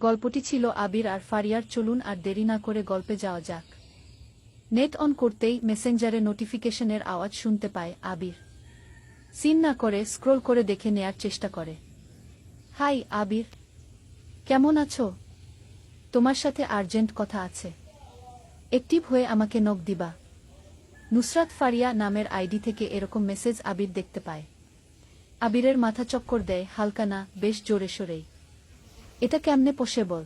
গল্পটি ছিল আবির আর ফারিয়ার, চলুন আর দেরি না করে গল্পে যাওয়া যাক। নেট অন করতেই মেসেঞ্জারে নোটিফিকেশনের আওয়াজ শুনতে পায় আবির। সিন না করে স্ক্রোল করে দেখে নেয়ার চেষ্টা করে। হাই, আবির। কেমন আছো? তোমার সাথে আর্জেন্ট কথা আছে। একটিভ হয়ে আমাকে নখ দিবা। নুসরাত ফারিয়া নামের আইডি থেকে এরকম মেসেজ আবির দেখতে পায়। আবিরের মাথা চক্কর দেয়, হালকা না, বেশ জোরে সোরেই। এটা কেমনে পসেবল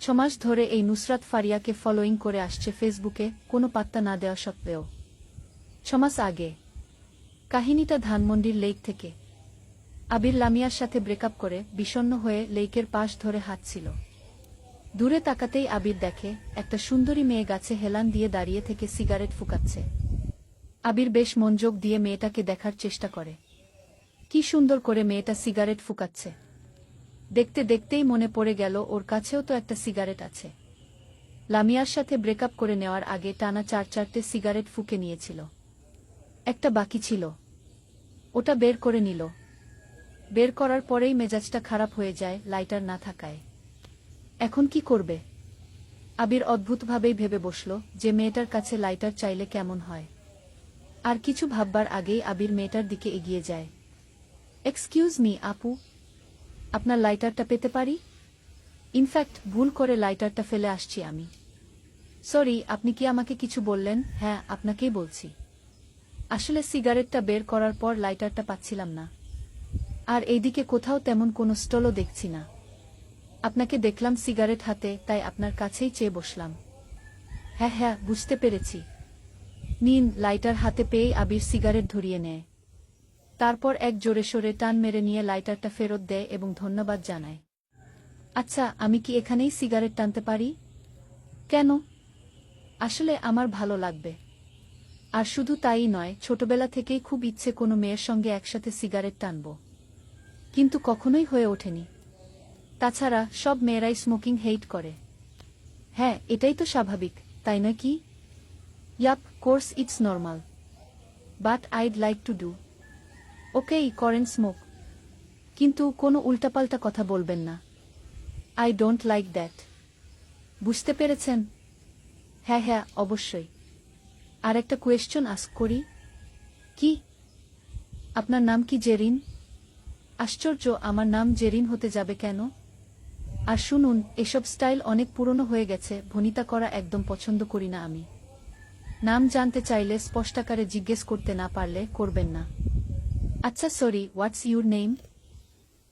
ছমাস ধরে এই নুসরাত ফারিয়াকে ফলোয়িং করে আসছে ফেসবুকে কোনো পাত্তা না দেওয়া সত্ত্বেও। ছমাস আগে, কাহিনীটা ধানমন্ডির লেক থেকে। আবির লামিয়ার সাথে ব্রেকআপ করে বিষণ্ণ হয়ে লেকের পাশ ধরে হাঁটছিল। দূরে তাকাতেই আবির দেখে, একটা সুন্দরী মেয়ে গাছে হেলান দিয়ে দাঁড়িয়ে থেকে সিগারেট ফুকাচ্ছে। আবির বেশ মনযোগ দিয়ে মেয়েটাকে দেখার চেষ্টা করে। কি সুন্দর করে মেয়েটা সিগারেট ফুকাচ্ছে। দেখতে দেখতেই মনে পড়ে গেল ওর কাছেও তো একটা সিগারেট আছে। লামিয়ার সাথে ব্রেকআপ করে নেওয়ার আগে টানা চার চারটে সিগারেট ফুকে নিয়েছিল। একটা বাকি ছিল। ওটা বের করে নিল। বের করার পরেই মেজাজটা খারাপ হয়ে যায় লাইটার না থাকায়। এখন কি করবে? আবির অদ্ভুতভাবেই ভেবে বসল যে মেয়েটার কাছে লাইটার চাইলে কেমন হয়। আর কিছু ভাববার আগেই আবির মেয়েটার দিকে এগিয়ে যায়। এক্সকিউজ মি, আপু। আপনার লাইটারটা পেতে পারি? ইনফ্যাক্ট ভুল করে লাইটারটা ফেলে আসছি আমি। সরি আপনি কি আমাকে কিছু বললেন? হ্যাঁ আপনাকেই বলছি। আসলে সিগারেটটা বের করার পর লাইটারটা পাচ্ছিলাম না। আর এইদিকে কোথাও তেমন কোনো স্টলও দেখছি না। আপনাকে দেখলাম সিগারেট হাতে, তাই আপনার কাছেই চেয়ে বসলাম। হ্যাঁ হ্যাঁ বুঝতে পেরেছি। নিন লাইটার হাতে পেয়েই আবির সিগারেট ধরিয়ে নেয়। তারপর এক জোরে সোরে টান মেরে নিয়ে লাইটারটা ফেরত দেয় এবং ধন্যবাদ জানায়। আচ্ছা আমি কি এখানেই সিগারেট টানতে পারি? কেন? আসলে আমার ভালো লাগবে। আর শুধু তাই নয়, ছোটবেলা থেকেই খুব ইচ্ছে কোনো মেয়ের সঙ্গে একসাথে সিগারেট টানব। কিন্তু কখনোই হয়ে ওঠেনি। তাছাড়া সব মেয়েরাই স্মোকিং হেইট করে। হ্যাঁ এটাই তো স্বাভাবিক, তাই নয় কি? Yup, course it's normal. But I'd like to do. Okay করেন স্মোক কিন্তু কোনো উল্টাপাল্টা কথা বলবেন না। আই ডোন্ট লাইক দ্যাট বুঝতে পেরেছেন? হ্যাঁ হ্যাঁ অবশ্যই। আর একটা কোয়েশ্চন আস্ক করি। কি? আপনার নাম কি জেরিন? আশ্চর্য, আমার নাম জেরিন হতে যাবে কেন? আর শুনুন, এসব স্টাইল অনেক পুরনো হয়ে গেছে, ভনিতা করা একদম পছন্দ করি না আমি। নাম জানতে চাইলে স্পষ্টাকারে জিজ্ঞেস করতে না পারলে করবেন না। আচ্ছা sorry what's your name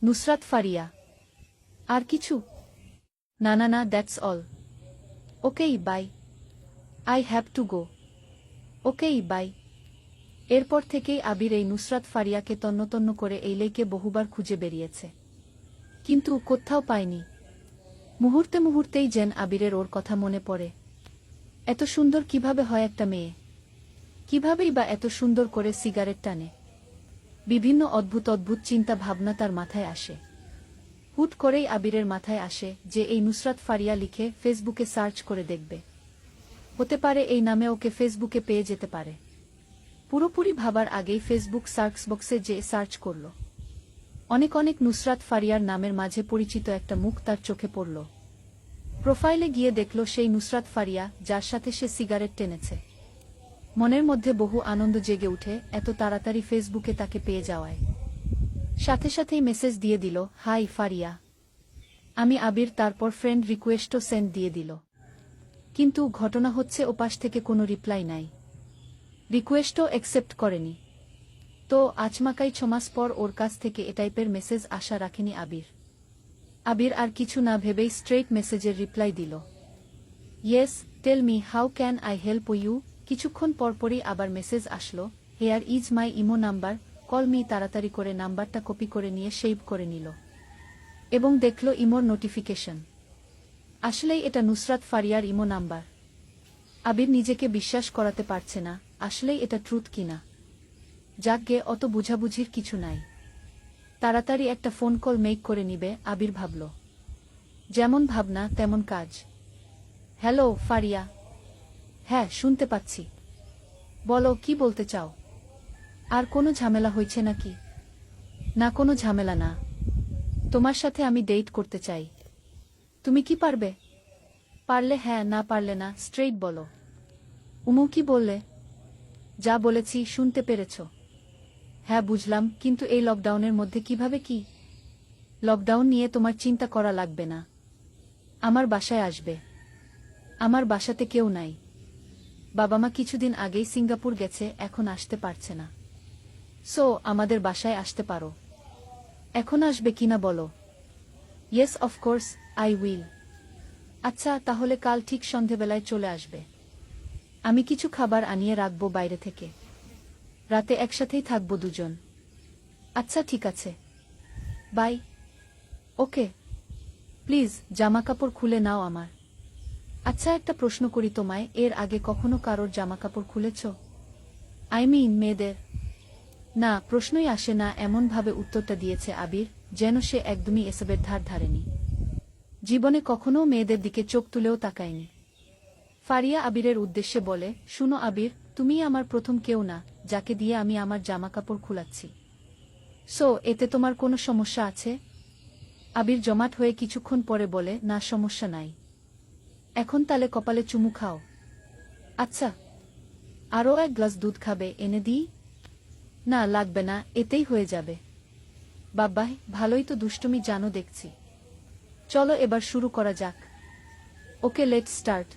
Nusrat Faria. আর কিছু? না না না that's all okay bye I have to go okay bye এরপর থেকেই আবির এই নুসরাত ফারিয়াকে তন্নতন্ন করে এই লেকে বহুবার খুঁজে বেরিয়েছে। কিন্তু কোথাও পায়নি। মুহূর্তে মুহূর্তেই যেন আবিরের ওর কথা মনে পড়ে। এত সুন্দর কীভাবে হয় একটা মেয়ে? কিভাবেই বা এত সুন্দর করে সিগারেট টানে? বিভিন্ন অদ্ভুত অদ্ভুত চিন্তা ভাবনা তার মাথায় আসে। হুট করেই আবিরের মাথায় আসে যে এই নুসরাত ফারিয়া লিখে ফেসবুকে সার্চ করে দেখবে। হতে পারে এই নামে ওকে ফেসবুকে পেয়ে যেতে পারে। পুরোপুরি ভাবার আগেই ফেসবুক সার্চ বক্সে যে সার্চ করল। অনেক অনেক নুসরাত ফারিয়ার নামের মাঝে পরিচিত একটা মুখ তার চোখে পড়ল। প্রোফাইলে গিয়ে দেখল সেই নুসরাত ফারিয়া যার সাথে সে সিগারেট টেনেছে। মনের মধ্যে বহু আনন্দ জেগে উঠে এত তাড়াতাড়ি ফেসবুকে তাকে পেয়ে যাওয়ায়। সাথে সাথেই মেসেজ দিয়ে দিল, হাই ফারিয়া। আমি আবির তারপর ফ্রেন্ড রিকোয়েস্টও সেন্ড দিয়ে দিল। কিন্তু ঘটনা হচ্ছে ওপাশ থেকে কোনো রিপ্লাই নাই। রিকোয়েস্টও অ্যাকসেপ্ট করেনি। তো আচমাকাই ছমাস পর ওর কাছ থেকে এ টাইপের মেসেজ আশা রাখেনি আবির। আবির আর কিছু না ভেবেই স্ট্রেট মেসেজের রিপ্লাই দিল। Yes, tell me how can I help you? কিছুক্ষণ পরপরই আবার মেসেজ আসলো here is my imo number call me তাড়াতাড়ি করে নাম্বারটা কপি করে নিয়ে সেভ করে নিল। এবং দেখল ইমোর নোটিফিকেশন আসলেই এটা নুসরাত ফারিয়ার ইমো নাম্বার। আবির নিজেকে বিশ্বাস করাতে পারছে না, আসলেই এটা ট্রুথ কিনা। যাকগে, অত বুঝাবুঝির কিছু নাই। তাড়াতাড়ি একটা ফোন কল মেক করে নিবে, আবির ভাবল। যেমন ভাবনা, তেমন কাজ। হ্যালো ফারিয়া। হ্যাঁ শুনতে পাচ্ছি। বলো, কি বলতে চাও? আর কোনো ঝামেলা হয়েছে নাকি? না, কোনো ঝামেলা না। তোমার সাথে আমি ডেট করতে চাই। তুমি কি পারবে? পারলে হ্যাঁ না পারলে না, স্ট্রেইট বলো। উমু কি বললে? যা বলেছি, শুনতে পেরেছ। হ্যাঁ বুঝলাম, কিন্তু এই লকডাউনের মধ্যে কীভাবে কি? লকডাউন নিয়ে তোমার চিন্তা করা লাগবে না। আমার বাসায় আসবে। আমার বাসাতে কেউ নাই। বাবা মা কিছুদিন আগেই সিঙ্গাপুর গেছে, এখন আসতে পারছে না। সো, আমাদের বাসায় আসতে পারো। এখন আসবে কিনা বলো? ইয়েস অফকোর্স আই উইল আচ্ছা তাহলে কাল ঠিক সন্ধেবেলায় চলে আসবে। আমি কিছু খাবার আনিয়ে রাখব বাইরে থেকে। রাতে একসাথেই থাকব দুজন। আচ্ছা ঠিক আছে। বাই। ওকে। প্লিজ জামা কাপড় খুলে নাও আমার। আচ্ছা একটা প্রশ্ন করি তোমায়। এর আগে কখনো কারোর জামা কাপড় খুলেছ? আই মিন মেয়েদের। না, প্রশ্নই আসে না, এমনভাবে উত্তরটা দিয়েছে আবির, যেন সে একদমই এসবের ধার ধারেনি। জীবনে কখনো মেয়েদের দিকে চোখ তুলেও তাকায়নি। ফারিয়া আবিরের উদ্দেশ্যে বলে, শুনো আবির তুমিই আমার প্রথম কেউ না, যাকে দিয়ে আমি আমার জামা কাপড় খুলাচ্ছি। সো এতে তোমার কোনো সমস্যা আছে? আবির জমাট হয়ে কিছুক্ষণ পরে বলে, না, সমস্যা নাই। এখন তালে কপালে চুমু খাও। আচ্ছা আরও এক গ্লাস দুধ খাবে, এনে দিই না, লাগবে না, এতেই হয়ে যাবে। বাব্বাই, ভালোই তো দুষ্টুমি জানো দেখছি। চলো এবার শুরু করা যাক। ওকে লেট স্টার্ট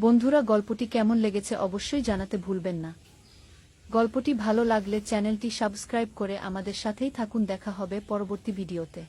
বন্ধুরা, গল্পটি কেমন লেগেছে অবশ্যই জানাতে ভুলবেন না। গল্পটি ভালো লাগলে চ্যানেলটি সাবস্ক্রাইব করে আমাদের সাথেই থাকুন, দেখা হবে পরবর্তী ভিডিওতে।